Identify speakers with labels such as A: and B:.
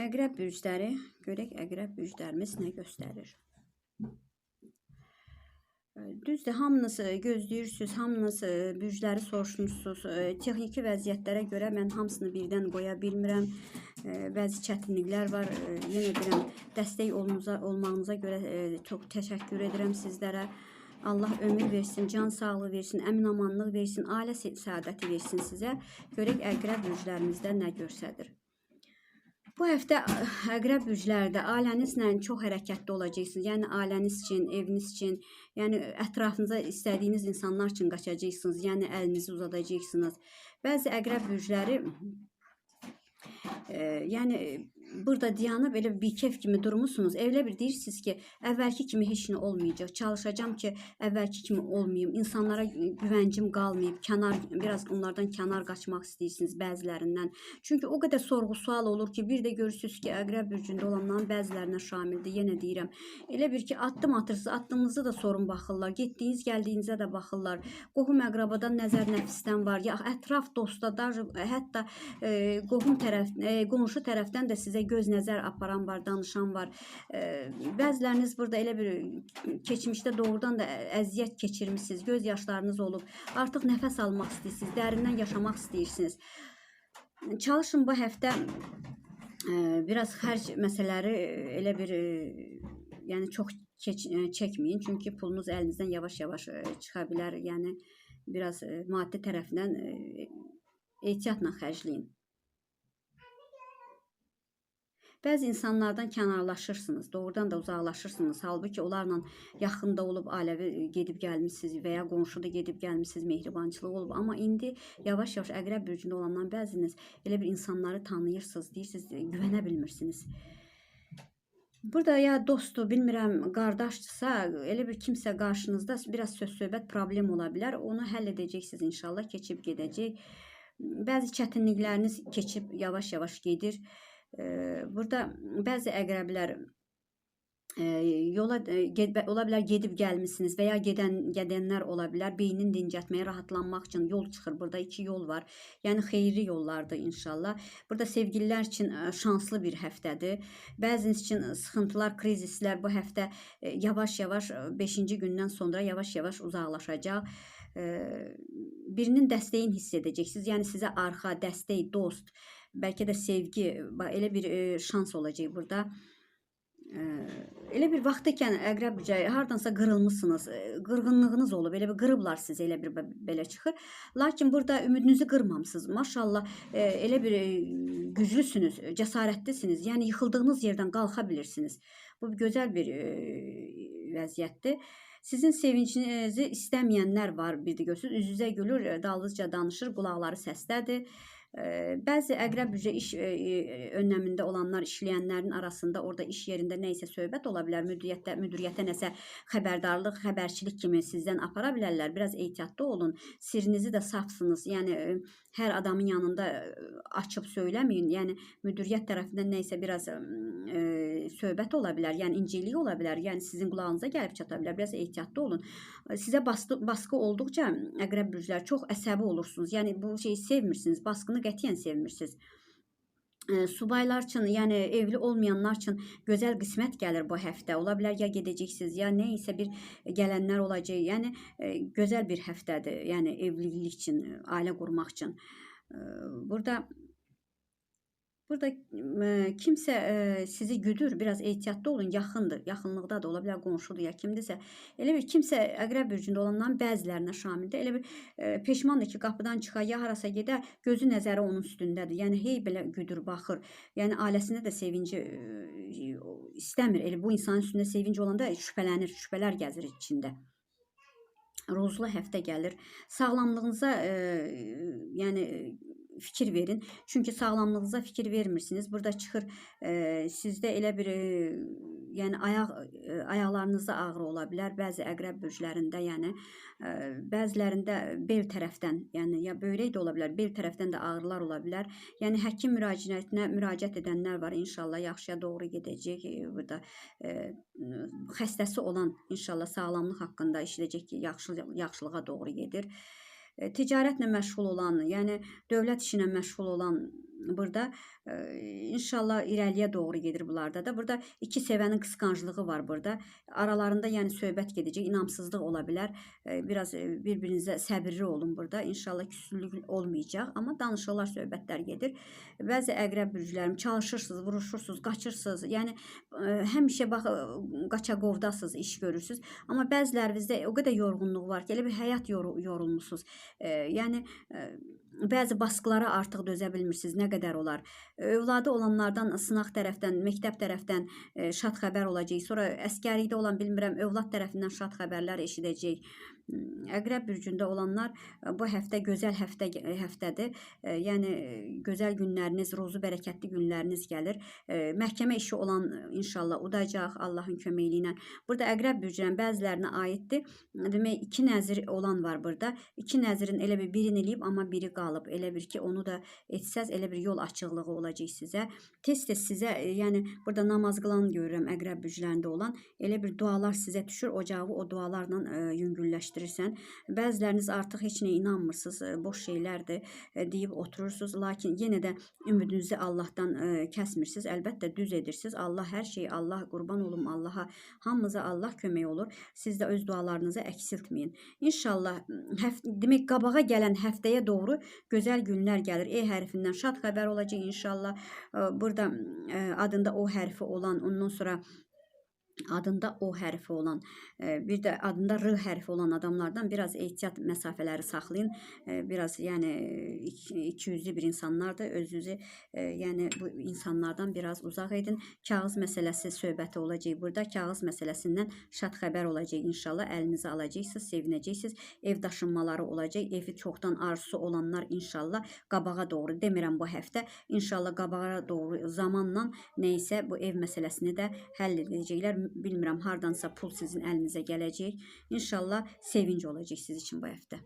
A: Əqrəb bürcləri, görək əqrəb bürclərimiz nə göstərir. E, Düzdür, hamınız gözləyirsiniz, hamınız bürcləri soruşmusunuz. E, Texniki vəziyyətlərə görə mən hamısını birdən qoya bilmirəm. E, Bəzi çətinliklər var. Yenə deyirəm, dəstək olmuza, olmağınıza görə çox təşəkkür edirəm sizlərə. Allah ömür versin, can sağlığı versin, əmin amanlıq versin, ailə səadəti versin sizə. Görək əqrəb bürclərimizdə nə göstərir. Bu həftə əqrəb bürclərdə ailənizlə çox hərəkətli olacaqsınız. Yəni ailəniz üçün, eviniz üçün, yəni ətrafınıza istədiyiniz insanlar üçün qaçacaqsınız. Yəni əlinizi uzadacaqsınız. Bəzi əqrəb bürcləri e, yəni burada dayanıb elə bir kef kimi durmusunuz. Elə bir deyirsiniz ki, əvvəlki kimi heç nə olmayacaq. Çalışacağam ki, əvvəlki kimi olmayım. İnsanlara güvəncim qalmayıb. Kənar biraz onlardan kənar qaçmaq istəyirsiniz bəzilərindən. Çünki o qədər sorğu-sual olur ki, bir də görürsüz ki, əqrəb bürcündə olanların bəzilərinə şamildir. Yenə deyirəm. Elə bir ki, addım atırsınız, addımınızı da sorun baxırlar. Getdiyiniz, gəldiyinizə də baxırlar. Qohum əqrabadan nəzər nəfisdən var. Ya ətraf dostda, hətta e, qohum tərəf, e, qonşu tərəfdən də sizə göz nəzər aparan var, danışan var. Bəziləriniz burada elə bir keçmişdə doğrudan da əziyyət keçirmisiniz. Göz yaşlarınız olub. Artıq nəfəs almaq istəyirsiniz, dərindən yaşamaq istəyirsiniz. Çalışın bu həftə biraz xərc məsələləri elə bir yəni çox çəkməyin. Çünki pulunuz əlinizdən yavaş-yavaş çıxa bilər. Yəni biraz maddi tərəfindən ehtiyatla xərcləyin. Bəzi insanlardan kənarlaşırsınız, doğrudan da uzaqlaşırsınız. Halbuki onlarla yaxında olub ailəvi e, gedib gəlmisiniz və ya qonşuda gedib gəlmisiniz, mehribançılıq olub. Amma indi yavaş-yavaş əqrəb bürcündə olandan bəziniz elə bir insanları tanıyırsınız, deyirsiniz, e, güvənə bilmirsiniz. Burada ya dostdur, bilmirəm, qardaşdırsa, elə bir kimsə qarşınızda biraz söz-söhbət problem ola bilər. Onu həll edəcəksiniz inşallah, keçib gedəcək. Bəzi çətinlikləriniz keçib yavaş-yavaş gedir. Burada bəzi əqrəblər yola ola bilər gedib gəlmisiniz və ya gedən gedənlər ola bilər. Beynin dincəltməyə, rahatlanmaq üçün yol çıxır. Burada iki yol var. Yəni xeyirli yollardır inşallah. Burada sevgililər üçün şanslı bir həftədir. Bəziniz üçün sıxıntılar, krizislər bu həftə yavaş-yavaş 5-ci gündən sonra yavaş-yavaş uzaqlaşacaq. Birinin dəstəyini hiss edəcəksiniz. Yəni sizə arxa, dəstək, dost, bəlkə də sevgi, elə bir şans olacaq burada. Elə bir vaxtkən əqrəb bürcəyi hardansa qırılmısınız, qırğınlığınız olub, elə bir qırıblar sizi, elə bir belə çıxır. Lakin burada ümidinizi qırmamısınız. Maşallah, elə bir güclüsünüz, cəsarətlisiniz. Yəni yıxıldığınız yerdən qalxa bilirsiniz. Bu gözəl bir vəziyyətdir. Sizin sevincinizi istəməyənlər var, bir də görürsüz, üz-üzə gülür, e, dalğızca danışır, qulaqları səsdədir. Bəzi əqrəb bürcə iş önləmində olanlar, işləyənlərin arasında orada iş yerində nə isə söhbət ola bilər. Müdiriyyətdə müdiriyyətə nəsə xəbərdarlıq, xəbərçilik kimi sizdən apara bilərlər. Biraz ehtiyatlı olun. Sirrinizi də safsınız. Yəni hər adamın yanında açıb söyləməyin. Yəni müdiriyyət tərəfindən nə isə biraz e, söhbət ola bilər. Yəni incəlik ola bilər. Yəni sizin qulağınıza gəlib çata bilər. Biraz ehtiyatlı olun. Sizə baskı, baskı olduqca əqrəb bürclər çox əsəbi olursunuz. Yəni bu şeyi sevmirsiniz. Baskını qətiyyən sevmirsiniz. E, Subaylar üçün, yəni evli olmayanlar üçün gözəl qismət gəlir bu həftə. Ola bilər ya gedəcəksiniz, ya nə isə bir gələnlər olacaq. Yəni e, bir həftədir. Yəni evlilik üçün, ailə qurmaq üçün. E, Burada Burada e, kimsə e, sizi güdür, biraz ehtiyatlı olun, yaxındır, yaxınlıqda da ola bilər qonşudur ya kimdirsə. Elə bir kimsə əqrəb bürcündə olanların bəzilərinə şamildir. Elə bir e, peşmandır ki, qapıdan çıxar, ya harasa gedər, gözü nəzəri onun üstündədir. Yəni hey belə güdür, baxır. Yəni ailəsində də sevinci e, istəmir. Elə bu insanın üstündə sevinc olanda şübhələnir, şübhələr gəzir içində ruzlu həftə gəlir. Sağlamlığınıza e, yəni fikir verin. Çünki sağlamlığınıza fikir vermirsiniz. Burada çıxır e, sizdə elə bir e, yəni ayaq e, ayaqlarınızda ağrı ola bilər. Bəzi əqrəb bürclərində, yəni e, bəzilərində bel tərəfdən, yəni ya böyrək də ola bilər, bel tərəfdən də ağrılar ola bilər. Yəni həkim müraciətinə müraciət edənlər var. İnşallah yaxşıya doğru gedəcək. E, burada e, xəstəsi olan inşallah sağlamlıq haqqında eşidəcək ki, yaxşı yaxşılığa doğru gedir. E, ticarətlə məşğul olan, yəni dövlət işi ilə məşğul olan burada İnşallah irəliyə doğru gedir bunlarda da. Burada iki sevənin qısqanclığı var burada. Aralarında yəni söhbət gedəcək, inamsızlıq ola bilər. Biraz bir-birinizə səbirli olun burada. İnşallah küslük olmayacaq, amma danışıqlar, söhbətlər gedir. Bəzi əqrəb bürclərim çalışırsınız, vuruşursunuz, qaçırsınız. Yəni e, həmişə bax qaçaqovdasınız, iş görürsüz. Amma bəzilərinizdə o qədər yorğunluq var ki, elə bir həyat yoru- yorulmusunuz. E, yəni bəzi baskılara artıq dözə bilmirsiniz. Nə qədər olar? Övladı olanlardan sınaq tərəfdən, məktəb tərəfdən e, şad xəbər olacaq. Sonra əskərlikdə olan bilmirəm, övlad tərəfindən şad xəbərlər eşidəcək. Hmm, Əqrəb bürcündə olanlar e, bu həftə gözəl həftə həftədir. E, Yəni e, gözəl günləriniz, ruzu bərəkətli günləriniz gəlir. Məhkəmə işi olan inşallah udacaq Allahın köməyi ilə. Burada Əqrəb bürcünün bəzilərinə aiddir. Demək iki nəzir olan var burada. İki nəzirin elə bir birini eləyib, amma biri qalıb. Elə bir ki, onu da etsəz elə bir yol açıqlığı olacaq sizə. Tez-tez sizə, e, yəni burada namaz qılan görürəm Əqrəb bürclərində olan. Elə bir dualar sizə düşür, ocağı o dualarla e, yüngülləşdirirsən. Bəziləriniz artıq heç nəyə inanmırsınız, e, boş şeylərdir deyib oturursunuz, lakin yenə də ümidinizi Allahdan e, kəsmirsiniz. Əlbəttə düz edirsiniz. Allah hər şeyi Allah qurban olum Allaha. Hamımıza Allah kömək olur. Siz də öz dualarınızı əksiltməyin. İnşallah həft demək qabağa gələn həftəyə doğru gözəl günlər gəlir. E hərfindən şad xəbər olacaq inşallah. Burada adında o hərfi olan, ondan sonra adında o hərfi olan, e, bir də adında r hərfi olan adamlardan biraz ehtiyat məsafələri saxlayın. E, Biraz yəni iki- ikiyüzlü bir insanlardır. Özünüzü e, yəni bu insanlardan biraz uzaq edin. Kağız məsələsi söhbəti olacaq burada. Kağız məsələsindən şad xəbər olacaq inşallah. Əlinizə alacaqsınız, sevinəcəksiniz. Ev daşınmaları olacaq. Evi çoxdan arzusu olanlar inşallah qabağa doğru demirəm bu həftə. İnşallah qabağa doğru zamanla nəysə bu ev məsələsini də həll edəcəklər. Bilmirəm hardansa pul sizin əlinizə gələcək. İnşallah sevinc olacaq siz üçün bu həftə.